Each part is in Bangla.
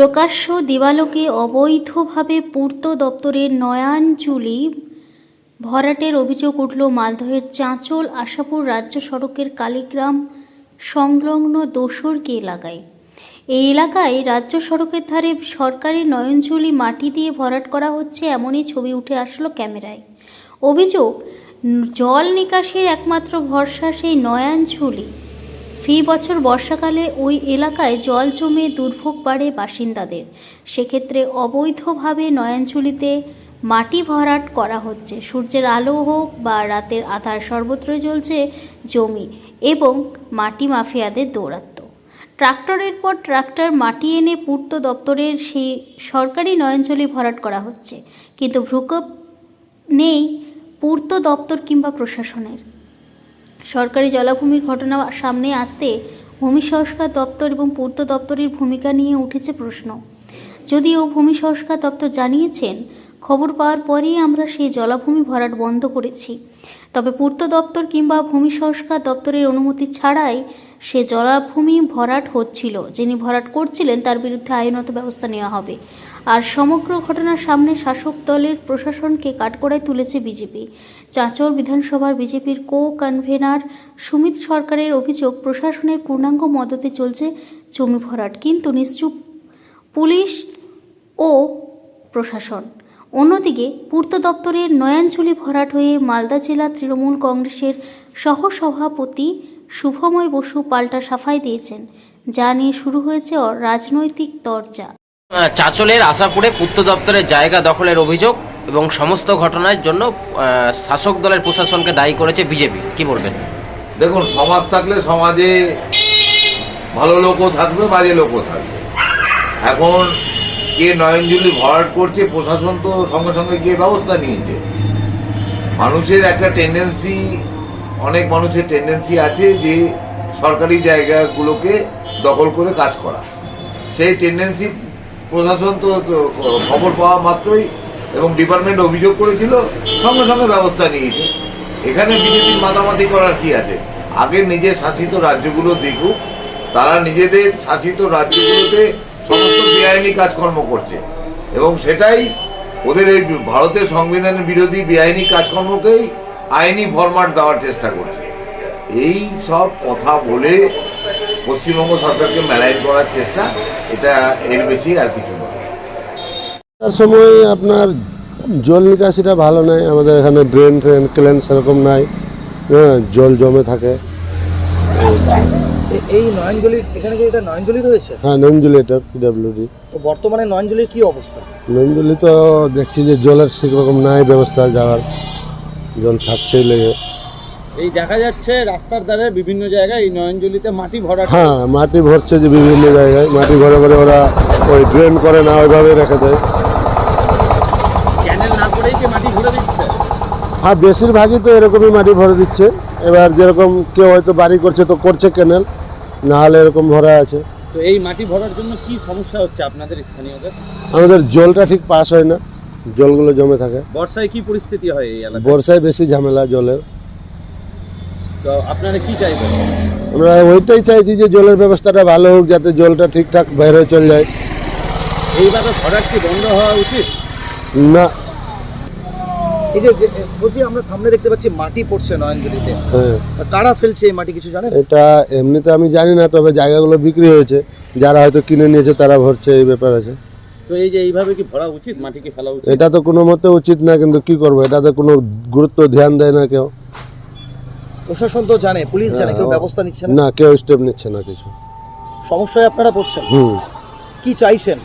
প্রকাশ্য দিবালোকে অবৈধভাবে পূর্ত দপ্তরের নয়াঞ্জলি ভরাটের অভিযোগ উঠল মালদহের চাঁচল আশাপুর রাজ্য সড়কের কালীগ্রাম সংলগ্ন দোসরকি এলাকায়। এই এলাকায় রাজ্য সড়কের ধারে সরকারি নয়নঝুলি মাটি দিয়ে ভরাট করা হচ্ছে এমনই ছবি উঠে আসলো ক্যামেরায়। অভিযোগ, জল নিকাশের একমাত্র ভরসা সেই নয়াঞ্ঝুলি ফি বছর বর্ষাকালে ওই এলাকায় জল জমে দুর্ভোগ বাড়ে বাসিন্দাদের। সেক্ষেত্রে অবৈধভাবে নয়াঞ্চলিতে মাটি ভরাট করা হচ্ছে। সূর্যের আলো হোক বা রাতের আধার সর্বত্রই জ্বলছে জমি এবং মাটি মাফিয়াদের দৌরাত্ম ট্রাক্টরের পর ট্রাক্টর মাটি এনে পূর্ত দপ্তরের সেই সরকারি নয়নজলি ভরাট করা হচ্ছে। কিন্তু ভ্রুকপ নেই পূর্ত দপ্তর কিংবা প্রশাসনের। সরকারি জলাভূমির ঘটনা সামনে আসতে ভূমি সংস্কার দপ্তর এবং পূর্ত দপ্তরের ভূমিকা নিয়ে উঠেছে প্রশ্ন। যদিও ভূমি সংস্কার দপ্তর জানিয়েছেন খবর পাওয়ার পরেই আমরা সেই জলাভূমি ভরাট বন্ধ করেছি। তবে পূর্ত দপ্তর কিংবা ভূমি সংস্কার দপ্তরের অনুমতি ছাড়াই সে জলাভূমি ভরাট হচ্ছিল। যিনি ভরাট করছিলেন, তার বিরুদ্ধে আইনত ব্যবস্থা নেওয়া হবে। আর সমগ্র ঘটনার সামনে শাসক দলের প্রশাসনকে কাঠগড়ায় তুলেছে বিজেপি। চাঁচল বিধানসভার বিজেপির কো কনভেনার সুমিত সরকারের অভিযোগ, প্রশাসনের পূর্ণাঙ্গ মদতে চলছে জমি ভরাট। কিন্তু নিশ্চুপ পুলিশ ও প্রশাসন অন্যদিকে পূর্ত দপ্তরের নয়াঞ্জলি ভরাট হয়ে মালদা জেলা তৃণমূল কংগ্রেসের সহসভাপতি শুভময় বসু পাল্টা সাফাই দিয়েছেন। যা নিয়ে শুরু হয়েছে রাজনৈতিক তরজা। চাঁচলের আশাপুরে পূর্ত দপ্তরের জায়গা দখলের অভিযোগ এবং সমস্ত ঘটনার জন্য শাসক দলের প্রশাসনকে দায়ী করেছে বিজেপি। কি বলবেন? দেখুন সমাজ থাকলে সমাজে ভালো লোকও থাকবে বাজে লোকও থাকবে। এখন কে নয়নজুলি ভরাট করছে, প্রশাসন তো সঙ্গে সঙ্গে গিয়ে ব্যবস্থা নিয়েছে। মানুষের একটা টেন্ডেন্সি অনেক মানুষের টেন্ডেন্সি আছে যে সরকারি জায়গাগুলোকে দখল করে কাজ করা। সেই টেন্ডেন্সি প্রশাসন তো খবর পাওয়া মাত্রই এবং ডিপার্টমেন্ট অভিযোগ করেছিল, সঙ্গে সঙ্গে ব্যবস্থা নিয়েছে। এখানে বিজেপির মাতামাতি করার কি আছে? আগে নিজের শাসিত রাজ্যগুলো দেখুক, তারা নিজেদের শাসিত রাজ্যগুলোতে সমস্ত বেআইনি কাজকর্ম করছে। এবং সেটাই ওদের এই ভারতের সংবিধানের বিরোধী বেআইনি কাজকর্মকেই আইনি ফরম্যাট দেওয়ার চেষ্টা করছে। এই সব কথা বলে পশ্চিমবঙ্গ সরকারকে মেলাইন করার চেষ্টা, এটা এর বেশি আর কিছু নয়। তার সময় আপনার জল নিকাশিটা ভালো নাই, আমাদের এখানে ড্রেন ট্রেন ক্লেন সেরকম নাই। হ্যাঁ জল জমে থাকে। এই নয়নজলির এখানে কি এটা নয়নজলি রয়েছে? হ্যাঁ নঞ্জুলেটার পিডাব্লিউডি তো বর্তমানে নয়নজলির কি অবস্থা? নঞ্জুলি তো দেখছি যে জলের সেরকম নাই ব্যবস্থা যাওয়ার জল থাকছেই লেগে এই দেখা যাচ্ছে রাস্তার ধারে বিভিন্ন জায়গায় এই নয়নজলিতে মাটি ভরা। হ্যাঁ মাটি ভরছে যে বিভিন্ন জায়গায়। মাটি ভরে ভরে ওরা ওই ড্রেন করে না ওইভাবে রেখে দেয়। চ্যানেল না করেই কি মাটি ঘুরে দিচ্ছে? হ্যাঁ বেশিরভাগই তো এরকমই মাটি ভরে দিচ্ছে। এবার যেরকম কেউ হয়তো বাড়ি করছে তো করছে কেনেল না হলে এরকম ভরা আছে। তো এই মাটি ভরার জন্য কি সমস্যা হচ্ছে আপনাদের স্থানীয়দের? আমাদের জলটা ঠিক পাস হয় না জলগুলো জমে থাকে। বর্ষায় কি পরিস্থিতি হয় এই এলাকায়? বর্ষায় বেশি ঝামেলা জলের। তো আপনারা কি চাইবেন? আমরা ওইটাই চাইছি যে জলের ব্যবস্থাটা ভালো হোক যাতে জলটা ঠিকঠাক বাইরে চলে যায়। এইভাবে ভরাট কি বন্ধ হওয়া উচিত? না এই যে বলছি আমরা সামনে দেখতে পাচ্ছি মাটি পড়ছে নয়নজলিতে। হ্যাঁ। কারা ফেলছে এই মাটি কিছু জানেন? এটা এমনিতে আমি জানি না তবে জায়গাগুলো বিক্রি হয়েছে। যারা হয়তো কিনে নিয়েছে তারা ভরছে এই ব্যাপার আছে। তো এই যে এইভাবে কি ভরা উচিত মাটি ফেলা উচিত? এটা তো কোনো মতে উচিত না কিন্তু কি করব? এটাতে কোনো গুরুত্ব ধ্যান দেয় না কেউ। প্রশাসন তো জানে পুলিশ জানে কেউ ব্যবস্থা নিচ্ছে না? না কেউ স্টেপ নিচ্ছে না কিছু। সমস্যায় আপনারা পড়ছেন? হুম। কি চাইছেন?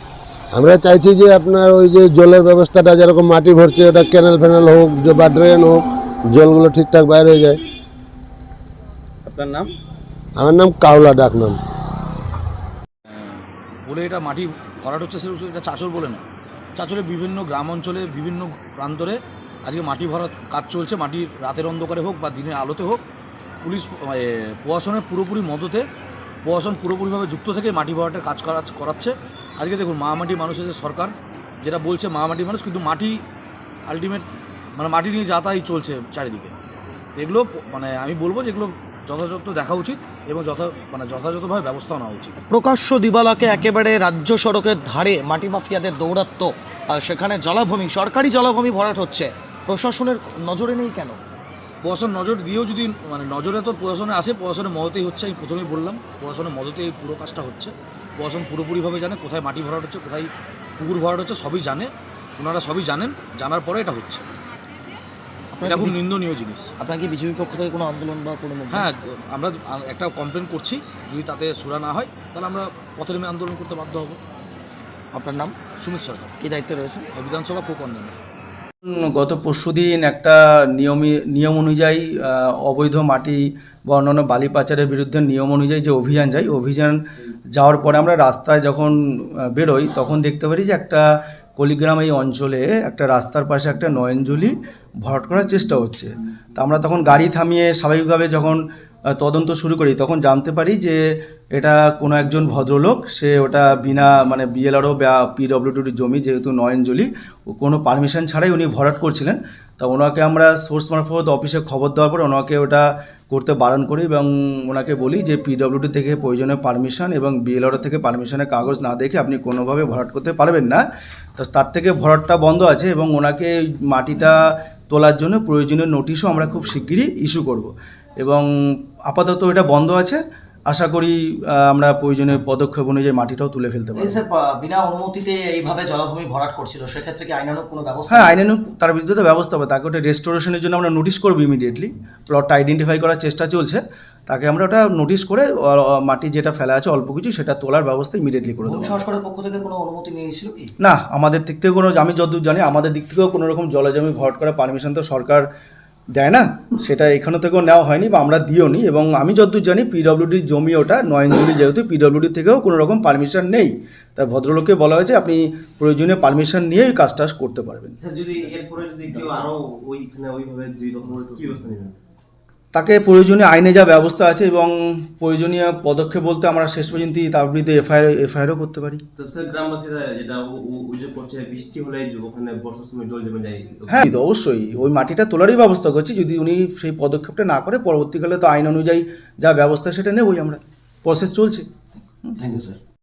আমরা চাইছি যে আপনার ওই যে জলের ব্যবস্থাটা যেরকম মাটি ভরছে ওটা ক্যানেল ফ্যানেল হোক বা ড্রেন হোক জলগুলো ঠিকঠাক বাইরে হয়ে যায়। আপনার নাম? আমার নাম কাওলা ডাক নাম বলে এটা মাটি ভরাট হচ্ছে সেটা এটা চাচর বলে না। চাচলে বিভিন্ন গ্রাম অঞ্চলে বিভিন্ন প্রান্তরে আজকে মাটি ভরাট কাজ চলছে। মাটি রাতের অন্ধকারে হোক বা দিনের আলোতে হোক পুলিশ প্রশাসনের পুরোপুরি মদতে প্রশাসন পুরোপুরিভাবে যুক্ত থেকে মাটি ভরাটের কাজ করা করাচ্ছে। আজকে দেখুন মামাটি মানুষের যে সরকার যেটা বলছে মামাটি মানুষ কিন্তু মাটি আলটিমেট মানে মাটি নিয়ে যাতায়াত চলছে চারিদিকে। এগুলো মানে আমি বলব যে এগুলো যথাযথ দেখা উচিত এবং যথা মানে যথাযথভাবে ব্যবস্থা নেওয়া উচিত। প্রকাশ্য দিবালাকে একেবারে রাজ্য সড়কের ধারে মাটি মাফিয়াদের দৌরাত্ম আর সেখানে জলাভূমি সরকারি জলাভূমি ভরাট হচ্ছে। প্রশাসনের নজরে নেই কেন? প্রশাসন নজর দিয়েও যদি মানে নজরে তো প্রশাসনে আসে প্রশাসনের মদতেই হচ্ছে আমি প্রথমেই বললাম প্রশাসনের মদতে এই পুরো কাজটা হচ্ছে। প্রশাসন পুরোপুরিভাবে জানে কোথায় মাটি ভরাট হচ্ছে কোথায় পুকুর ভরাট হচ্ছে সবই জানে। ওনারা সবই জানেন জানার পরে এটা হচ্ছে। এটা খুব নিন্দনীয় জিনিস। আপনার কি বিজেপির পক্ষ থেকে কোনো আন্দোলন বা কোনো হ্যাঁ আমরা একটা কমপ্লেন করছি যদি তাতে সুরা না হয় তাহলে আমরা পথে নেমে আন্দোলন করতে বাধ্য হব। আপনার নাম? সুমিত সরকার। কি দায়িত্বে রয়েছে বিধানসভা কো কনভেনর গত পরশুদিন একটা নিয়মী, নিয়ম অনুযায়ী অবৈধ মাটি বা অন্যান্য বালি পাচারের বিরুদ্ধে নিয়ম অনুযায়ী যে অভিযান যাই অভিযান যাওয়ার পরে আমরা রাস্তায় যখন বেরোই, তখন দেখতে পারি যে একটা কলিগ্রাম এই অঞ্চলে একটা রাস্তার পাশে একটা নয়নজলি ভরাট করার চেষ্টা হচ্ছে। তা আমরা তখন গাড়ি থামিয়ে স্বাভাবিকভাবে যখন তদন্ত শুরু করি। তখন জানতে পারি যে এটা কোনো একজন ভদ্রলোক, সে ওটা বিনা মানে বিএলআরও বা পিডব্লিউডির জমি, যেহেতু নয়নজলি কোনো পারমিশন ছাড়াই উনি ভরাট করছিলেন। তা ওনাকে আমরা সোর্স মারফত অফিসে খবর দেওয়ার পর ওনাকে ওটা করতে বারণ করি এবং ওনাকে বলি যে পিডব্লিউডি থেকে প্রয়োজনীয় পারমিশন এবং বিএলআরও থেকে পারমিশনের কাগজ না দেখে আপনি কোনোভাবে ভরাট করতে পারবেন না। তো তার থেকে ভরাটটা বন্ধ আছে এবং ওনাকে মাটিটা তোলার জন্য প্রয়োজনীয় নোটিশও আমরা খুব শিগগিরই ইস্যু করব। এবং আপাতত এটা বন্ধ আছে। আশা করি আমরা প্রয়োজনীয় পদক্ষেপ অনুযায়ী মাটিটাও তুলে ফেলতে পারি স্যার বিনা অনুমতিতে এইভাবে জলাভূমি ভরাট করছিল সেক্ষেত্রে কি আইনানুক কোনো ব্যবস্থা হ্যাঁ আইনানুক তার বিরুদ্ধে ব্যবস্থা হবে। তাকে ওটা রেস্টোরেশনের জন্য আমরা নোটিশ করব ইমিডিয়েটলি প্লটটা আইডেন্টিফাই করার চেষ্টা চলছে। তাকে আমরা ওটা নোটিশ করে মাটি যেটা ফেলা আছে অল্প কিছু সেটা তোলার ব্যবস্থা ইমিডিয়েটলি করে দেবো। ভূমি সংস্কারের পক্ষ থেকে কোনো অনুমতি নিয়েছিল কি? না আমাদের দিক থেকে কোনো আমি যতদূর জানি আমাদের দিক থেকেও কোনো রকম জলজমি ভরাট করার পারমিশন তো সরকার দেয় না। সেটা এখানে থেকেও নেওয়া হয়নি বা আমরা দিও নি। এবং আমি যতদূর জানি পিডব্লিউডির জমি ওটা নয়নজুলি যেহেতু পিডব্লিউডি থেকেও কোনো রকম পারমিশন নেই। তাই ভদ্রলোককে বলা হয়েছে আপনি প্রয়োজনীয় পারমিশন নিয়ে ওই কাজটা করতে পারবেন। যদি এরপরে যদি কেউ আরও ওইখানে ওইভাবে করে কি ব্যবস্থা নেবেন? তাকে প্রয়োজনীয় আইনে যা ব্যবস্থা আছে এবং প্রয়োজনীয় পদক্ষেপ বলতে আমরা শেষ পর্যন্ত তার বিরুদ্ধে এফআইআর এফআইআরও করতে পারি। তো স্যার গ্রামবাসীরা যেটা অভিযোগ করছে বৃষ্টি হলে ওখানে বর্ষার সময় জল জমে যায়। হ্যাঁ তো অবশ্যই। ওই মাটিটা তোলারই ব্যবস্থা করছি যদি উনি সেই পদক্ষেপটা না করে পরবর্তীকালে তো আইন অনুযায়ী যা ব্যবস্থা সেটা নেবই আমরা। প্রসেস চলছে। Thank you sir